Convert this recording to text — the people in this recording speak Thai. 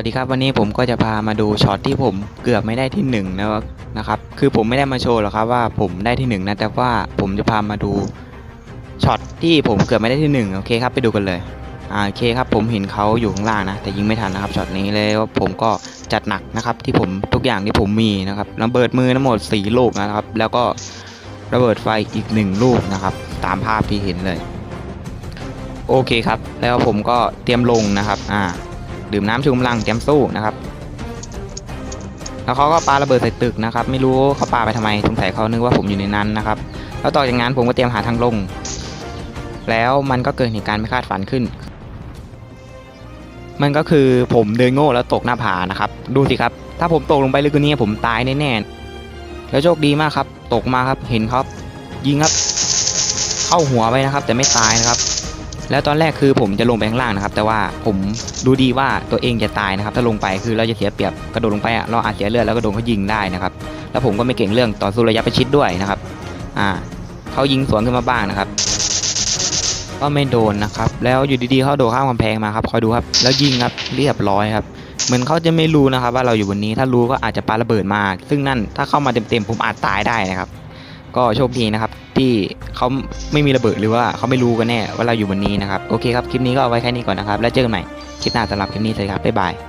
วัสดีครับวันนี้ผมก็จะพามาดูช็อตที่ผมเกือบไม่ได้ที่หนึ่งนะครับนะครับคือผมไม่ได้มาโชว์หรอกครับว่าผมได้ที่หนึ่งนะแต่ว่าผมจะพามาดูช็อตที่ผมเกือบไม่ได้ที่หนึ่งโอเคครับไปดูกันเลยอ่าโอเคครับผมเห็นเขาอยู่ข้างล่างนะแต่ยิงไม่ทันนะครับช็อตนี้เลยว่าผมก็จัดหนักนะครับที่ผมทุกอย่างที่ผมมีนะครับระเบิดมือทั้งหมด4ลูกนะครับ แล้วก็ระเบิดไฟอีกหนึ่งลูกนะครับตามภาพที่เห็นเลยโอเคครับแล้วผมก็เตรียมลงนะครับอ่า ดื่มน้ำชูกำลังเตรียมสู้นะครับ แล้วเขาก็ปาระเบิดใส่ตึกนะครับ ไม่รู้เขาปาไปทำไมสงสัยเขานึกว่าผมอยู่ในนั้นนะครับ แล้วต่อจากนั้นผมก็เตรียมหาทางลง แล้วมันก็เกิดเหตุการณ์ไม่คาดฝันขึ้น มันก็คือผมเดินโง่แล้วตกหน้าผานะครับ ดูสิครับ ถ้าผมตกลงไปลึกกว่านี้ผมตายแน่ๆแล้วโชคดีมากครับ ตกมาครับเห็นครับ ยิงครับ เข้าหัวไปนะครับ แต่ไม่ตายนะครับ แล้วตอนแรกคือผมจะลงไปข้างล่างนะครับ แต่ว่าผมดูดีว่าตัวเองจะตายนะครับ ถ้าลงไปคือเราจะเสียเปรียบกระโดดลงไปอะเราอาจเสียเลือดแล้วก็โดนเขายิงได้นะครับ แล้วผมก็ไม่เก่งเรื่องต่อสู้ระยะประชิดด้วยนะครับ อ่าเขายิงสวนขึ้นมาบ้างนะครับก็ไม่โดนนะครับ แล้วอยู่ดีๆเขาโดดข้ามกำแพงมาครับคอยดูครับ แล้วยิงครับเรียบร้อยครับ เหมือนเขาจะไม่รู้นะครับ ว่าเราอยู่บนนี้ ถ้ารู้ก็อาจจะปาระเบิดมา ซึ่งนั่นถ้าเข้ามาเต็มๆผมอาจตายได้นะครับ ก็โชคดีนะครับ ที่เขาไม่มีระเบิดหรือว่าเขาไม่รู้กันแน่ว่าเราอยู่บนนี้นะครับ โอเคครับ คลิปนี้ก็เอาไว้แค่นี้ก่อนนะครับ แล้วเจอกันใหม่คลิปหน้าสำหรับคลิปนี้สวัสดีครับบ๊ายบาย